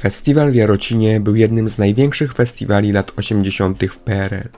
Festiwal w Jarocinie był jednym z największych festiwali lat 80. w PRL.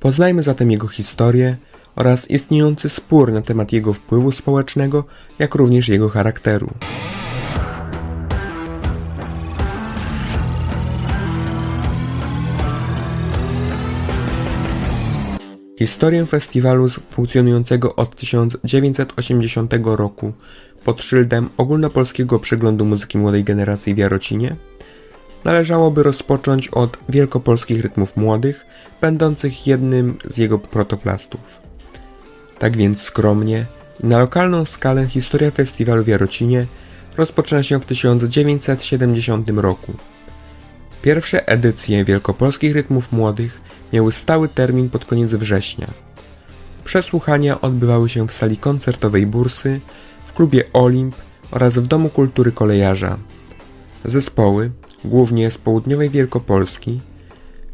Poznajmy zatem jego historię oraz istniejący spór na temat jego wpływu społecznego, jak również jego charakteru. Historię festiwalu funkcjonującego od 1980 roku pod szyldem Ogólnopolskiego Przeglądu Muzyki Młodej Generacji w Jarocinie należałoby rozpocząć od wielkopolskich rytmów młodych, będących jednym z jego protoplastów. Tak więc skromnie na lokalną skalę historia festiwalu w Jarocinie rozpoczyna się w 1970 roku. Pierwsze edycje wielkopolskich rytmów młodych miały stały termin pod koniec września. Przesłuchania odbywały się w sali koncertowej Bursy, w klubie Olimp oraz w Domu Kultury Kolejarza. Zespoły, głównie z południowej Wielkopolski,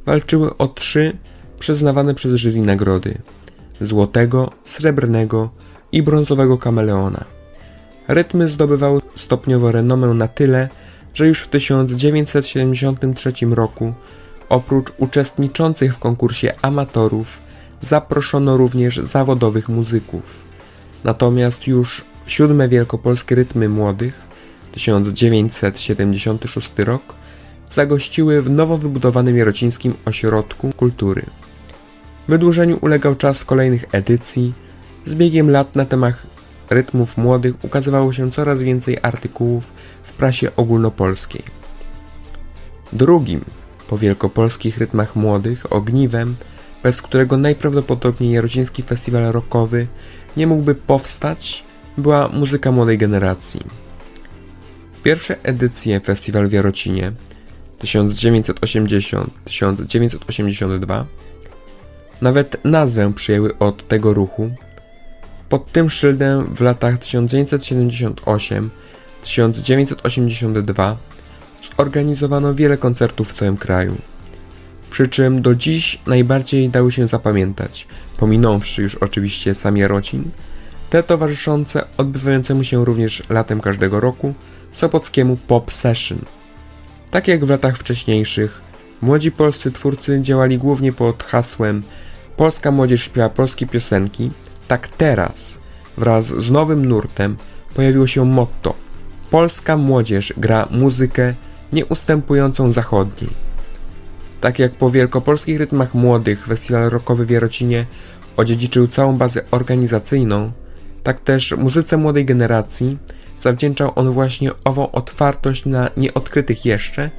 walczyły o trzy przyznawane przez jury nagrody złotego, srebrnego i brązowego kameleona. Rytmy zdobywały stopniowo renomę na tyle, że już w 1973 roku oprócz uczestniczących w konkursie amatorów zaproszono również zawodowych muzyków. Natomiast już siódme wielkopolskie rytmy młodych 1976 rok zagościły w nowo wybudowanym Jarocińskim Ośrodku Kultury. Wydłużeniu ulegał czas kolejnych edycji. Z biegiem lat na temat rytmów młodych ukazywało się coraz więcej artykułów w prasie ogólnopolskiej. Drugim po wielkopolskich rytmach młodych ogniwem, bez którego najprawdopodobniej Jarociński Festiwal Rockowy nie mógłby powstać, była muzyka młodej generacji. Pierwsze edycje festiwalu w Jarocinie 1980-1982 nawet nazwę przyjęły od tego ruchu. Pod tym szyldem w latach 1978-1982 zorganizowano wiele koncertów w całym kraju. Przy czym do dziś najbardziej dały się zapamiętać, pominąwszy już oczywiście sam Jarocin, te towarzyszące odbywającemu się również latem każdego roku Sopockiemu Pop Session. Tak jak w latach wcześniejszych, młodzi polscy twórcy działali głównie pod hasłem Polska młodzież śpiewa polskie piosenki, tak teraz wraz z nowym nurtem pojawiło się motto Polska młodzież gra muzykę nieustępującą zachodniej. Tak jak po wielkopolskich rytmach młodych festiwal rockowy w Jarocinie odziedziczył całą bazę organizacyjną, tak też muzyce młodej generacji zawdzięczał on właśnie ową otwartość na nieodkrytych jeszcze,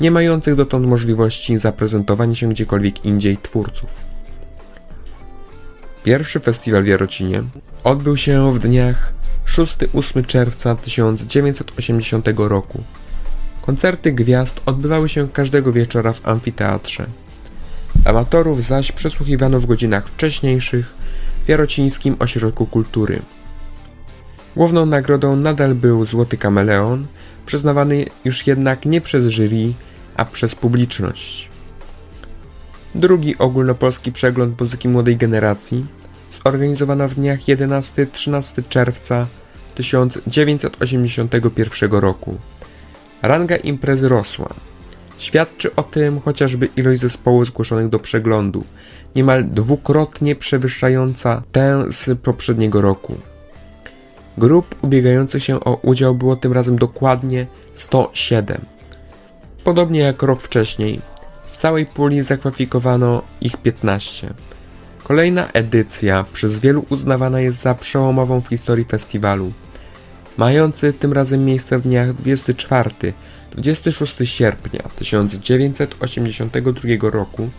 nie mających dotąd możliwości zaprezentowania się gdziekolwiek indziej twórców. Pierwszy festiwal w Jarocinie odbył się w dniach 6-8 czerwca 1980 roku. Koncerty gwiazd odbywały się każdego wieczora w amfiteatrze. Amatorów zaś przesłuchiwano w godzinach wcześniejszych w Jarocińskim Ośrodku Kultury. Główną nagrodą nadal był Złoty Kameleon, przyznawany już jednak nie przez jury, a przez publiczność. Drugi ogólnopolski przegląd muzyki młodej generacji zorganizowano w dniach 11-13 czerwca 1981 roku. Ranga imprezy rosła. Świadczy o tym chociażby ilość zespołów zgłoszonych do przeglądu, niemal dwukrotnie przewyższająca tę z poprzedniego roku. Grup ubiegających się o udział było tym razem dokładnie 107. Podobnie jak rok wcześniej, z całej puli zakwalifikowano ich 15. Kolejna edycja przez wielu uznawana jest za przełomową w historii festiwalu. Mający tym razem miejsce w dniach 24-26 sierpnia 1982 roku,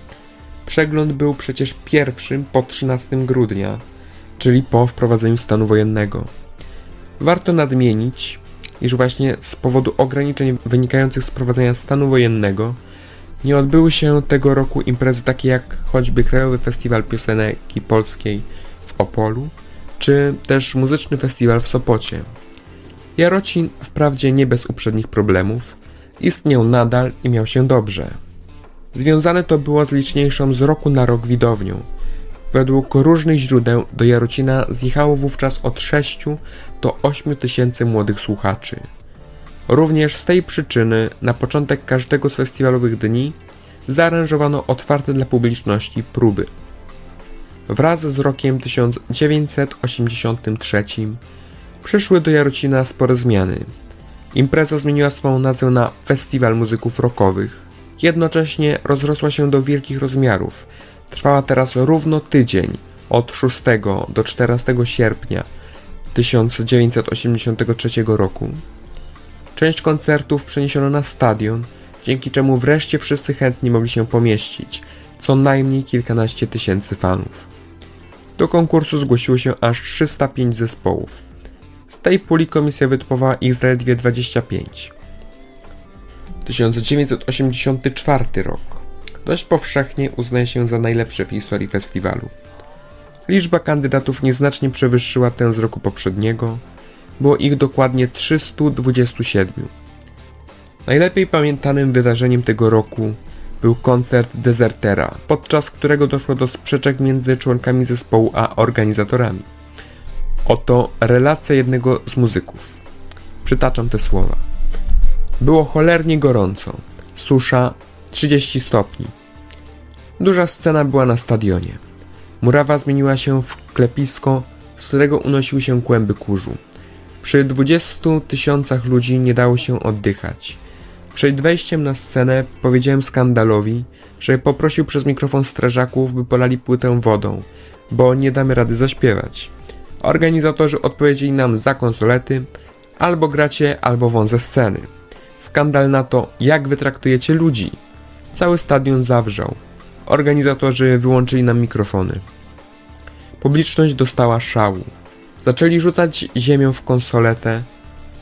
przegląd był przecież pierwszym po 13 grudnia, czyli po wprowadzeniu stanu wojennego. Warto nadmienić, iż właśnie z powodu ograniczeń wynikających z wprowadzenia stanu wojennego nie odbyły się tego roku imprezy takie jak choćby Krajowy Festiwal Piosenki Polskiej w Opolu, czy też Muzyczny Festiwal w Sopocie. Jarocin, wprawdzie nie bez uprzednich problemów, istniał nadal i miał się dobrze. Związane to było z liczniejszą z roku na rok widownią. Według różnych źródeł do Jarocina zjechało wówczas od 6 do 8 tysięcy młodych słuchaczy. Również z tej przyczyny na początek każdego z festiwalowych dni zaaranżowano otwarte dla publiczności próby. Wraz z rokiem 1983 przyszły do Jarocina spore zmiany. Impreza zmieniła swą nazwę na Festiwal Muzyków Rockowych. Jednocześnie rozrosła się do wielkich rozmiarów. Trwała teraz równo tydzień, od 6 do 14 sierpnia 1983 roku. Część koncertów przeniesiono na stadion, dzięki czemu wreszcie wszyscy chętni mogli się pomieścić, co najmniej kilkanaście tysięcy fanów. Do konkursu zgłosiło się aż 305 zespołów. Z tej puli komisja wytypowała ich zaledwie 25. 1984 rok. Dość powszechnie uznaje się za najlepszy w historii festiwalu. Liczba kandydatów nieznacznie przewyższyła tę z roku poprzedniego. Było ich dokładnie 327. Najlepiej pamiętanym wydarzeniem tego roku był koncert Desertera, podczas którego doszło do sprzeczek między członkami zespołu a organizatorami. Oto relacja jednego z muzyków. Przytaczam te słowa. Było cholernie gorąco. Susza 30 stopni. Duża scena była na stadionie. Murawa zmieniła się w klepisko, z którego unosiły się kłęby kurzu. Przy 20 tysiącach ludzi nie dało się oddychać. Przed wejściem na scenę powiedziałem skandalowi, że poprosił przez mikrofon strażaków, by polali płytę wodą, bo nie damy rady zaśpiewać. Organizatorzy odpowiedzieli nam za konsolety, albo gracie, albo won ze sceny. Skandal na to, jak wy traktujecie ludzi. Cały stadion zawrzał. Organizatorzy wyłączyli nam mikrofony. Publiczność dostała szału. Zaczęli rzucać ziemią w konsoletę.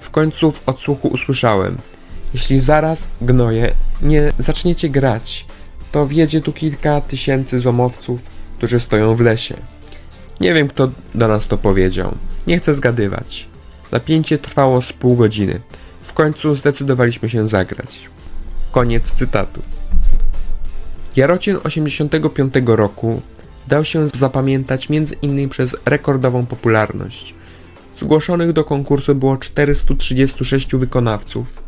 W końcu w odsłuchu usłyszałem: Jeśli zaraz, gnoje, nie zaczniecie grać, to wjedzie tu kilka tysięcy zomowców, którzy stoją w lesie. Nie wiem, kto do nas to powiedział. Nie chcę zgadywać. Napięcie trwało z pół godziny. W końcu zdecydowaliśmy się zagrać. Koniec cytatu. Jarocin 85 roku dał się zapamiętać m.in. przez rekordową popularność. Zgłoszonych do konkursu było 436 wykonawców,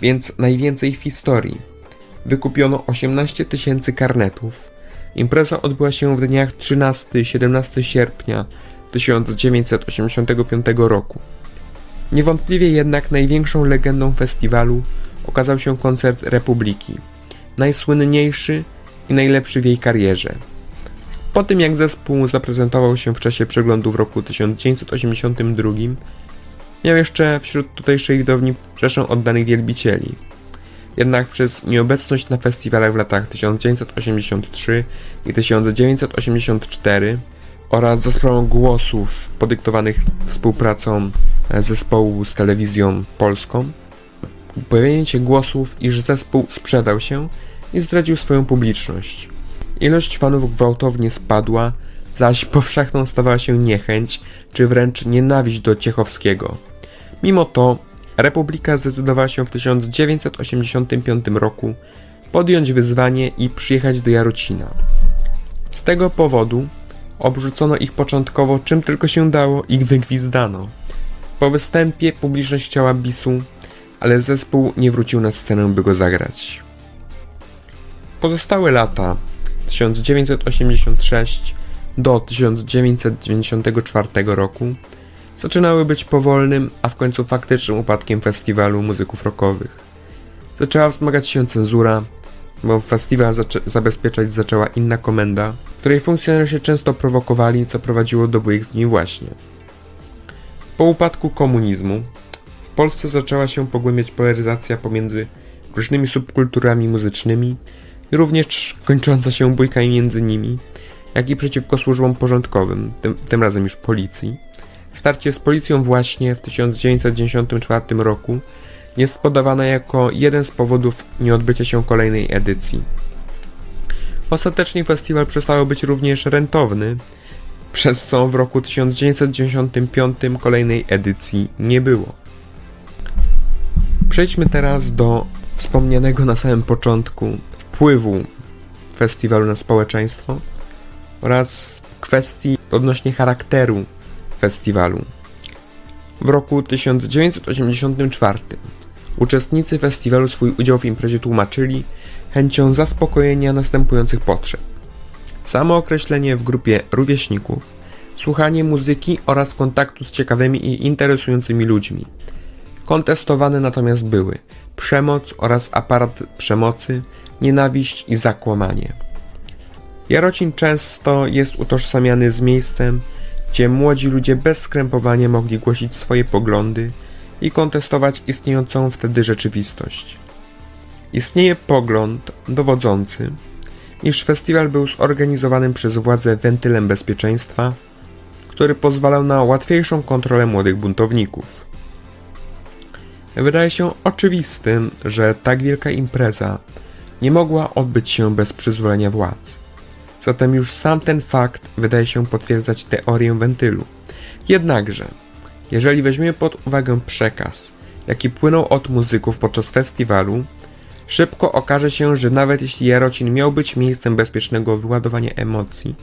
więc najwięcej w historii. Wykupiono 18 tysięcy karnetów. Impreza odbyła się w dniach 13-17 sierpnia 1985 roku. Niewątpliwie jednak największą legendą festiwalu okazał się koncert Republiki, najsłynniejszy i najlepszy w jej karierze. Po tym jak zespół zaprezentował się w czasie przeglądu w roku 1982, miał jeszcze wśród tutejszej widowni rzeszę oddanych wielbicieli. Jednak przez nieobecność na festiwalach w latach 1983 i 1984 oraz za sprawą głosów podyktowanych współpracą zespołu z telewizją polską, pojawienie się głosów, iż zespół sprzedał się i zdradził swoją publiczność. Ilość fanów gwałtownie spadła, zaś powszechną stawała się niechęć, czy wręcz nienawiść do Ciechowskiego. Mimo to Republika zdecydowała się w 1985 roku podjąć wyzwanie i przyjechać do Jarocina. Z tego powodu obrzucono ich początkowo czym tylko się dało i wygwizdano. Po występie publiczność chciała bisu, ale zespół nie wrócił na scenę, by go zagrać. Pozostałe lata 1986 do 1994 roku zaczynały być powolnym, a w końcu faktycznym upadkiem festiwalu muzyków rockowych. Zaczęła wzmagać się cenzura, bo festiwal zaczę- zabezpieczać zaczęła inna komenda, której funkcjonariusze często prowokowali, co prowadziło do byłych dni właśnie. Po upadku komunizmu w Polsce zaczęła się pogłębiać polaryzacja pomiędzy różnymi subkulturami muzycznymi również kończąca się bójkami między nimi, jak i przeciwko służbom porządkowym, tym, tym razem już policji. Starcie z policją właśnie w 1994 roku jest podawane jako jeden z powodów nieodbycia się kolejnej edycji. Ostatecznie festiwal przestał być również rentowny, przez co w roku 1995 kolejnej edycji nie było. Przejdźmy teraz do wspomnianego na samym początku wpływu festiwalu na społeczeństwo oraz kwestii odnośnie charakteru festiwalu. W roku 1984 Uczestnicy festiwalu swój udział w imprezie tłumaczyli chęcią zaspokojenia następujących potrzeb. Samo określenie w grupie rówieśników, słuchanie muzyki oraz kontaktu z ciekawymi i interesującymi ludźmi. Kontestowane natomiast były przemoc oraz aparat przemocy, nienawiść i zakłamanie. Jarocin często jest utożsamiany z miejscem, gdzie młodzi ludzie bez skrępowania mogli głosić swoje poglądy i kontestować istniejącą wtedy rzeczywistość. Istnieje pogląd dowodzący, iż festiwal był zorganizowany przez władze wentylem bezpieczeństwa, który pozwalał na łatwiejszą kontrolę młodych buntowników. Wydaje się oczywistym, że tak wielka impreza nie mogła odbyć się bez przyzwolenia władz. Zatem już sam ten fakt wydaje się potwierdzać teorię wentylu. Jednakże, jeżeli weźmiemy pod uwagę przekaz, jaki płynął od muzyków podczas festiwalu, szybko okaże się, że nawet jeśli Jarocin miał być miejscem bezpiecznego wyładowania emocji,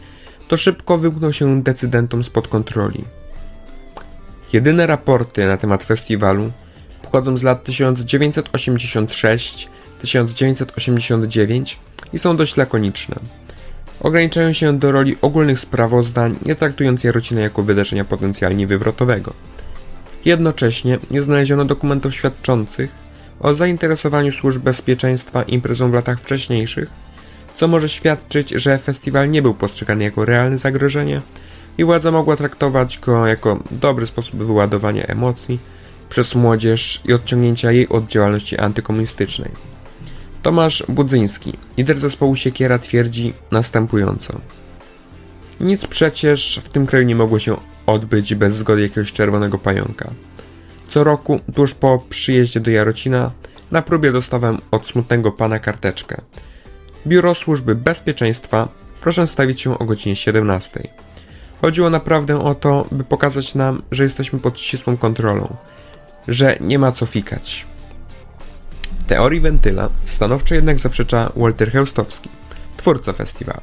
to szybko wymknął się decydentom spod kontroli. Jedyne raporty na temat festiwalu z lat 1986-1989 i są dość lakoniczne. Ograniczają się do roli ogólnych sprawozdań, nie traktując Jarocina jako wydarzenia potencjalnie wywrotowego. Jednocześnie nie znaleziono dokumentów świadczących o zainteresowaniu służb bezpieczeństwa imprezą w latach wcześniejszych, co może świadczyć, że festiwal nie był postrzegany jako realne zagrożenie i władza mogła traktować go jako dobry sposób wyładowania emocji przez młodzież i odciągnięcia jej od działalności antykomunistycznej. Tomasz Budzyński, lider zespołu Siekiera, twierdzi następująco. Nic przecież w tym kraju nie mogło się odbyć bez zgody jakiegoś czerwonego pająka. Co roku, tuż po przyjeździe do Jarocina, na próbie dostawałem od smutnego pana karteczkę. Biuro Służby Bezpieczeństwa, proszę stawić się o godzinie 17. Chodziło naprawdę o to, by pokazać nam, że jesteśmy pod ścisłą kontrolą, że nie ma co fikać. Teorii wentyla stanowczo jednak zaprzecza Walter Heustowski, twórca festiwalu.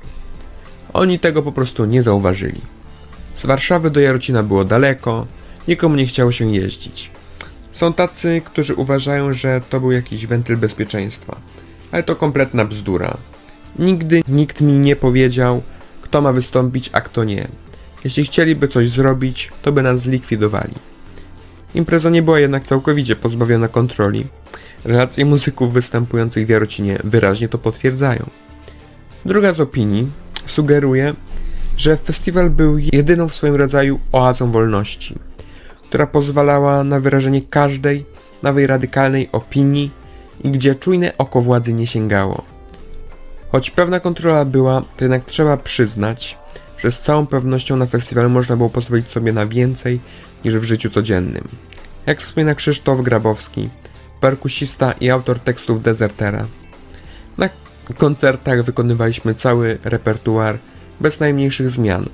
Oni tego po prostu nie zauważyli. Z Warszawy do Jarocina było daleko, nikomu nie chciało się jeździć. Są tacy, którzy uważają, że to był jakiś wentyl bezpieczeństwa, ale to kompletna bzdura. Nigdy nikt mi nie powiedział, kto ma wystąpić, a kto nie. Jeśli chcieliby coś zrobić, to by nas zlikwidowali. Impreza nie była jednak całkowicie pozbawiona kontroli. Relacje muzyków występujących w Jarocinie wyraźnie to potwierdzają. Druga z opinii sugeruje, że festiwal był jedyną w swoim rodzaju oazą wolności, która pozwalała na wyrażenie każdej nowej radykalnej opinii i gdzie czujne oko władzy nie sięgało. Choć pewna kontrola była, to jednak trzeba przyznać, że z całą pewnością na festiwalu można było pozwolić sobie na więcej niż w życiu codziennym. Jak wspomina Krzysztof Grabowski, perkusista i autor tekstów Desertera. Na koncertach wykonywaliśmy cały repertuar bez najmniejszych zmian.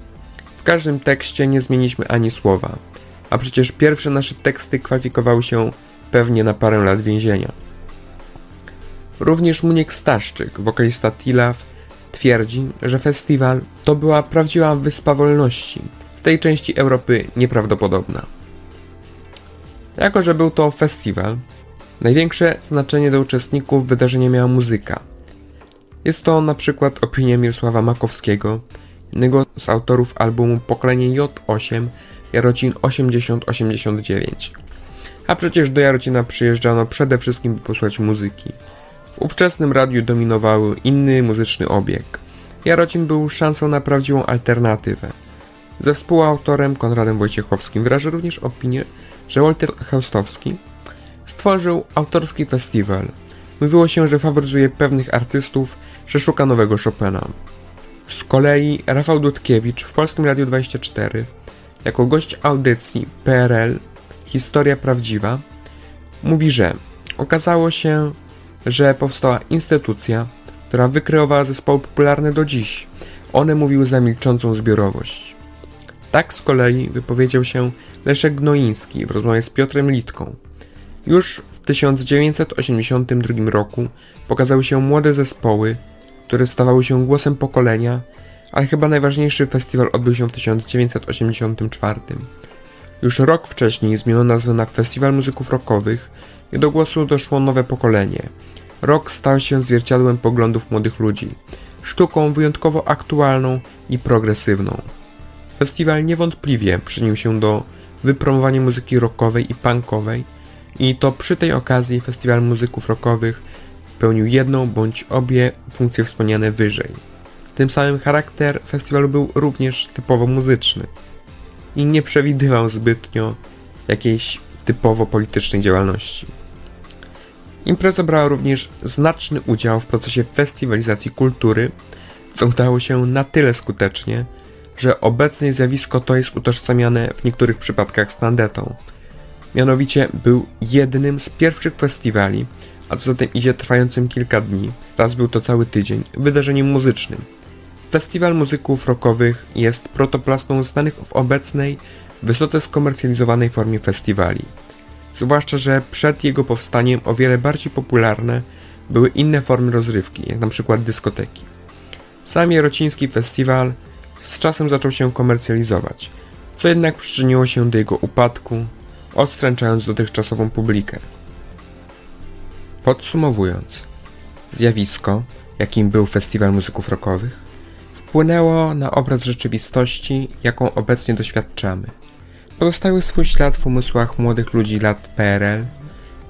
W każdym tekście nie zmieniliśmy ani słowa, a przecież pierwsze nasze teksty kwalifikowały się pewnie na parę lat więzienia. Również Muniek Staszczyk, wokalista Tilaf, twierdzi, że festiwal to była prawdziwa wyspa wolności, w tej części Europy nieprawdopodobna. Jako, że był to festiwal, największe znaczenie dla uczestników wydarzenia miała muzyka. Jest to na przykład opinia Mirosława Makowskiego, jednego z autorów albumu Pokolenie J8 Jarocin 8089. A przecież do Jarocina przyjeżdżano przede wszystkim by posłuchać muzyki. W ówczesnym radiu dominował inny muzyczny obieg. Jarocin był szansą na prawdziwą alternatywę. Ze współautorem Konradem Wojciechowskim wyraża również opinię, że Walter Heustowski stworzył autorski festiwal. Mówiło się, że faworyzuje pewnych artystów, że szuka nowego Chopina. Z kolei Rafał Dudkiewicz w Polskim Radiu 24 jako gość audycji PRL Historia Prawdziwa mówi, że okazało się, że powstała instytucja, która wykreowała zespoły popularne do dziś. One mówiły za milczącą zbiorowość. Tak z kolei wypowiedział się Leszek Gnoiński w rozmowie z Piotrem Litką. Już w 1982 roku pokazały się młode zespoły, które stawały się głosem pokolenia, ale chyba najważniejszy festiwal odbył się w 1984. Już rok wcześniej zmieniono nazwę na Festiwal Muzyków Rockowych i do głosu doszło nowe pokolenie. Rock stał się zwierciadłem poglądów młodych ludzi, sztuką wyjątkowo aktualną i progresywną. Festiwal niewątpliwie przyczynił się do wypromowania muzyki rockowej i punkowej i to przy tej okazji Festiwal Muzyków Rockowych pełnił jedną bądź obie funkcje wspomniane wyżej. Tym samym charakter festiwalu był również typowo muzyczny i nie przewidywał zbytnio jakiejś typowo politycznej działalności. Impreza brała również znaczny udział w procesie festiwalizacji kultury, co udało się na tyle skutecznie, że obecnie zjawisko to jest utożsamiane w niektórych przypadkach z tandetą. Mianowicie był jednym z pierwszych festiwali, a co za tym idzie trwającym kilka dni, raz był to cały tydzień, wydarzeniem muzycznym. Festiwal muzyków rockowych jest protoplastą znanych w obecnej, wysoce skomercjalizowanej formie festiwali. Zwłaszcza, że przed jego powstaniem o wiele bardziej popularne były inne formy rozrywki, jak na przykład dyskoteki. Sam Jarociński Festiwal z czasem zaczął się komercjalizować, co jednak przyczyniło się do jego upadku, odstręczając dotychczasową publikę. Podsumowując, zjawisko, jakim był Festiwal Muzyków Rockowych, wpłynęło na obraz rzeczywistości, jaką obecnie doświadczamy. Pozostały swój ślad w umysłach młodych ludzi lat PRL,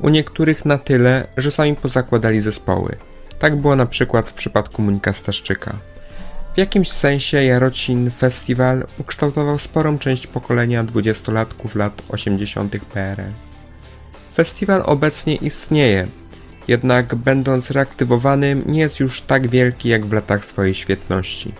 u niektórych na tyle, że sami pozakładali zespoły. Tak było na przykład w przypadku Monika Staszczyka. W jakimś sensie Jarocin Festiwal ukształtował sporą część pokolenia dwudziestolatków lat 80. PRL. Festiwal obecnie istnieje, jednak będąc reaktywowanym nie jest już tak wielki jak w latach swojej świetności.